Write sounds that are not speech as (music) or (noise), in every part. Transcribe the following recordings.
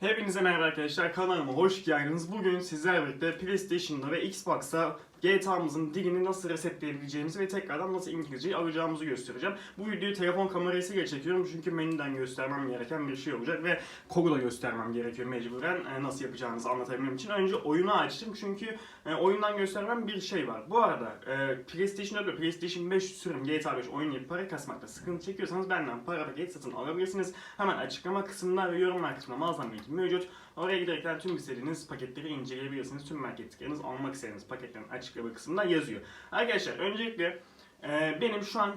Hepinize merhaba arkadaşlar kanalıma hoş geldiniz. Bugün sizlerle birlikte PlayStation'da ve Xbox'ta GTA'mızın dilini nasıl resetleyebileceğimizi ve tekrardan nasıl İngilizceyi alacağımızı göstereceğim. Bu videoyu telefon kamerasıyla çekiyorum çünkü menüden göstermem gereken bir şey olacak ve kodu da göstermem gerekiyor mecburen e, nasıl yapacağınızı anlatabilmem için. Önce oyunu açtım çünkü e, oyundan göstermem bir şey var. Bu arada e, PlayStation 4 ve PlayStation 5 sürüm GTA 5 oyun yapıp para kasmakta sıkıntı çekiyorsanız benden para paket satın alabilirsiniz. Hemen açıklama kısmında ve yorumlar kısmında mağazam linki mevcut. Oraya giderekten tüm istediğiniz paketleri inceleyebilirsiniz. Tüm marketleriniz almak istediğiniz paketlerin açıklama kısmında yazıyor. Arkadaşlar öncelikle e, benim şu an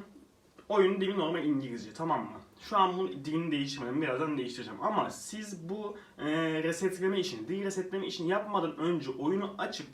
oyun dili normal İngilizce tamam mı? Şu an bu dilini değiştirmedim. Birazdan değiştireceğim. Ama siz bu e, resetleme işini, dil resetleme işini yapmadan önce oyunu açıp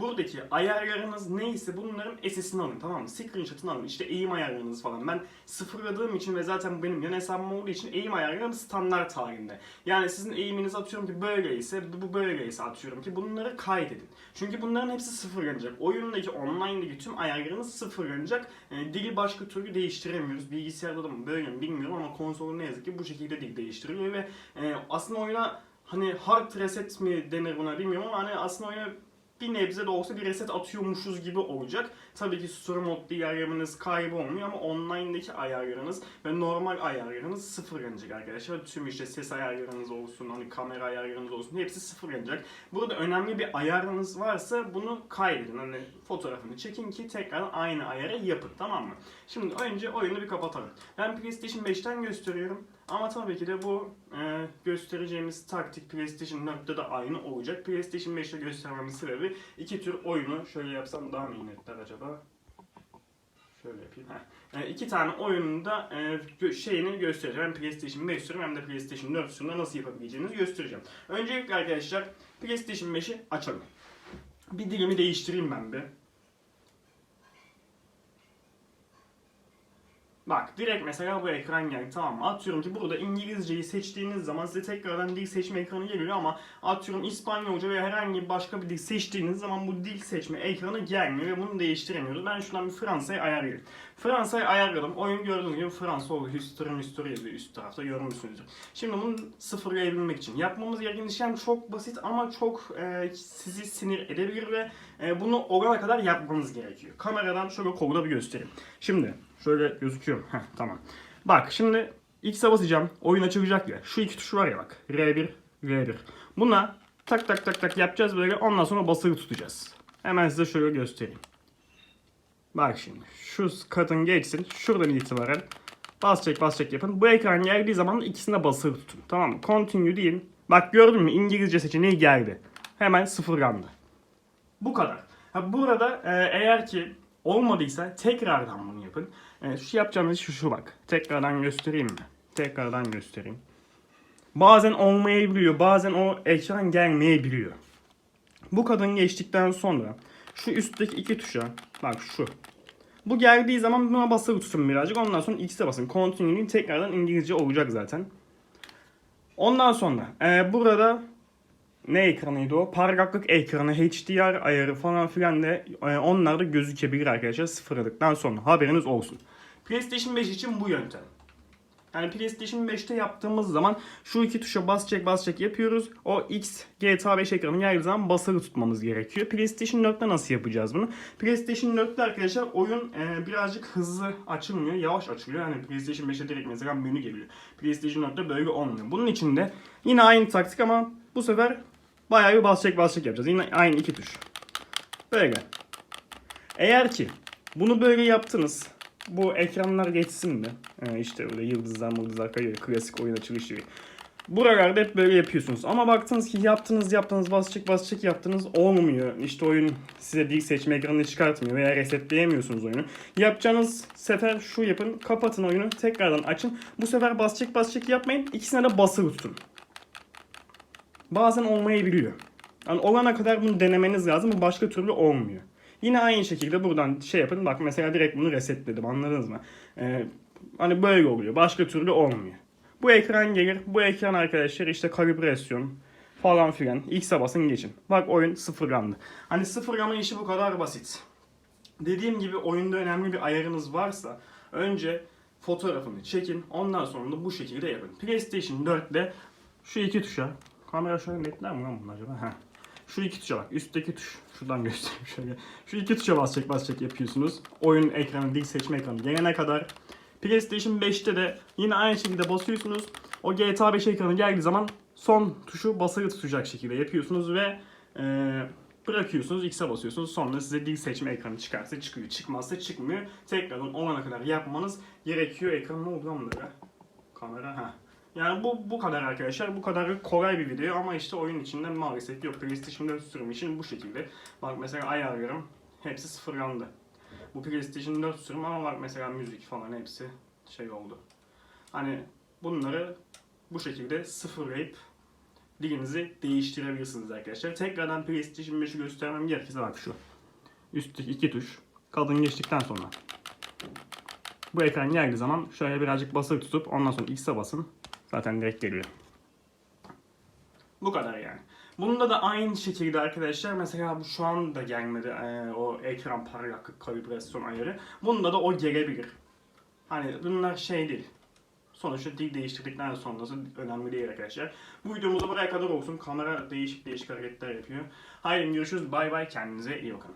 buradaki ayarlarınız neyse bunların SS'ini alın tamam mı? Screenshot'ını alın. İşte eğim ayarlarınız falan. Ben sıfırladığım için ve zaten benim yan hesabım olduğu için eğim ayarlarım standart halinde. Yani sizin eğiminiz atıyorum ki böyleyse, bu böyleyse atıyorum ki bunları kaydedin. Çünkü bunların hepsi sıfırlanacak. Oyundaki, online'daki tüm ayarlarınız sıfırlanacak. E, dili başka türlü değiştiremiyoruz. Bilgisayarda da mı böyle mi bilmiyorum ama konsolun ne yazık ki bu şekilde dil değiştiriliyor ve e, aslında oyuna hani hard reset mi denir buna bilmiyorum ama hani aslında oyuna bir nebze de olsa bir reset atıyormuşuz gibi olacak. Tabii ki story modda ayarlarınız kaybolmuyor ama online'daki ayarlarınız ve normal ayarlarınız sıfırlanacak arkadaşlar. Tüm işte ses ayarlarınız olsun, hani kamera ayarlarınız olsun hepsi sıfırlanacak. Burada önemli bir ayarınız varsa bunu kaydedin. Hani fotoğrafını çekin ki tekrar aynı ayarı yapın tamam mı? Şimdi önce oyunu bir kapatalım. Ben PlayStation 5'ten gösteriyorum. Ama tabii ki de bu e, göstereceğimiz taktik PlayStation 4'te de aynı olacak. PlayStation 5'te göstermemin sebebi iki tür oyunu şöyle yapsam daha mı iyi netler acaba? Şöyle yapayım. Heh. E, iki tane oyunun da e, şeyini göstereceğim. Hem PlayStation 5 sürüm hem de PlayStation 4 sürümünde nasıl yapabileceğinizi göstereceğim. Öncelikle arkadaşlar PlayStation 5'i açalım. Bir dilimi değiştireyim ben bir. Bak direkt mesela bu ekran geldi tamam mı? Atıyorum ki burada İngilizceyi seçtiğiniz zaman size tekrardan dil seçme ekranı geliyor ama atıyorum İspanyolca veya herhangi başka bir dil seçtiğiniz zaman bu dil seçme ekranı gelmiyor ve bunu değiştiremiyoruz. Ben şuradan bir Fransa'yı ayarlayayım. Fransa'yı ayarladım. Oyun gördüğünüz gibi Fransa oldu. History history yazıyor üst tarafta görmüşsünüzdür. Şimdi bunu sıfırlayabilmek için yapmamız gereken işlem çok basit ama çok e, sizi sinir edebilir ve e, bunu orana kadar yapmanız gerekiyor. Kameradan şöyle kolda bir göstereyim. Şimdi şöyle gözüküyor. Heh, tamam. Bak şimdi X'e basacağım. Oyun açılacak ya. Şu iki tuş var ya bak. R1, R1. Buna tak tak tak tak yapacağız böyle. Ondan sonra basılı tutacağız. Hemen size şöyle göstereyim. Bak şimdi şu kadın geçsin. Şuradan itibaren bas çek bas çek yapın. Bu ekran geldiği zaman ikisine basılı tutun. Tamam mı? Continue deyin. Bak gördün mü İngilizce seçeneği geldi. Hemen sıfırlandı. Bu kadar. Ha, burada e, eğer ki olmadıysa tekrardan bunu yapın. E, şu yapacağımız şu şu bak. Tekrardan göstereyim mi? Tekrardan göstereyim. Bazen olmayabiliyor. Bazen o ekran gelmeyebiliyor. Bu kadın geçtikten sonra şu üstteki iki tuşa bak şu. Bu geldiği zaman buna basılı tutun birazcık. Ondan sonra X'e basın. Continue'nin tekrardan İngilizce olacak zaten. Ondan sonra e, burada ne ekranıydı o? Parlaklık ekranı, HDR ayarı falan filan da e, onlar da gözükebilir arkadaşlar sıfırladıktan sonra. Haberiniz olsun. PlayStation 5 için bu yöntem. Yani PlayStation 5'te yaptığımız zaman şu iki tuşa bas çek bas çek yapıyoruz. O X GTA 5 ekranı geldiği zaman basılı tutmamız gerekiyor. PlayStation 4'te nasıl yapacağız bunu? PlayStation 4'te arkadaşlar oyun e, birazcık hızlı açılmıyor. Yavaş açılıyor. Yani PlayStation 5'te direkt mesela menü geliyor. PlayStation 4'te böyle olmuyor. Bunun için de yine aynı taktik ama bu sefer bayağı bir bas çek bas çek yapacağız. Yine aynı iki tuş. Böyle. Eğer ki bunu böyle yaptınız. Bu ekranlar geçsin mi? Ee, işte öyle yıldızlar mıldızlar kayıyor. Klasik oyun açılışı gibi. Buralarda hep böyle yapıyorsunuz. Ama baktınız ki yaptınız yaptınız basçık basçık yaptınız olmuyor. İşte oyun size dil seçme ekranını çıkartmıyor veya resetleyemiyorsunuz oyunu. Yapacağınız sefer şu yapın. Kapatın oyunu tekrardan açın. Bu sefer basçık basçık yapmayın. İkisine de basılı tutun. Bazen olmayabiliyor. Yani olana kadar bunu denemeniz lazım. Bu başka türlü olmuyor. Yine aynı şekilde buradan şey yapın. Bak mesela direkt bunu resetledim. Anladınız mı? Ee, hani böyle oluyor. Başka türlü olmuyor. Bu ekran gelir. Bu ekran arkadaşlar işte kalibrasyon falan filan. X'e basın geçin. Bak oyun sıfırlandı. Hani sıfırlama işi bu kadar basit. Dediğim gibi oyunda önemli bir ayarınız varsa önce fotoğrafını çekin. Ondan sonra da bu şekilde yapın. PlayStation 4'te şu iki tuşa Kamera şöyle netler mi lan bunlar acaba? Heh. Şu iki tuşa bak. Üstteki tuş. Şuradan (laughs) göstereyim şöyle. Şu iki tuşa basacak basacak yapıyorsunuz. Oyun ekranı, dil seçme ekranı gelene kadar. PlayStation 5'te de yine aynı şekilde basıyorsunuz. O GTA 5 ekranı geldiği zaman son tuşu basılı tutacak şekilde yapıyorsunuz ve e, bırakıyorsunuz. X'e basıyorsunuz. Sonra size dil seçme ekranı çıkarsa çıkıyor. Çıkmazsa çıkmıyor. Tekrardan olana kadar yapmanız gerekiyor. Ekran ne oldu lan? Kamera ha. Yani bu bu kadar arkadaşlar. Bu kadar kolay bir video ama işte oyun içinde maalesef yok. PlayStation 4 sürümü için bu şekilde. Bak mesela ayarlıyorum. Hepsi sıfırlandı. Bu PlayStation 4 sürüm ama bak mesela müzik falan hepsi şey oldu. Hani bunları bu şekilde sıfırlayıp dilinizi değiştirebilirsiniz arkadaşlar. Tekrardan PlayStation 5'i göstermem gerekirse bak şu. Üstteki iki tuş. Kadın geçtikten sonra. Bu ekran geldiği zaman şöyle birazcık basılı tutup ondan sonra X'e basın. Zaten direkt geliyor. Bu kadar yani. Bunda da aynı şekilde arkadaşlar mesela bu şu anda gelmedi eee, o ekran parlaklık kalibrasyon ayarı. Bunda da o gelebilir. Hani bunlar şey değil. Sonuçta dil değiştirdikten sonrası önemli değil arkadaşlar. Bu videomuzda buraya kadar olsun. Kamera değişik değişik hareketler yapıyor. Haydi görüşürüz. Bay bay. Kendinize iyi bakın.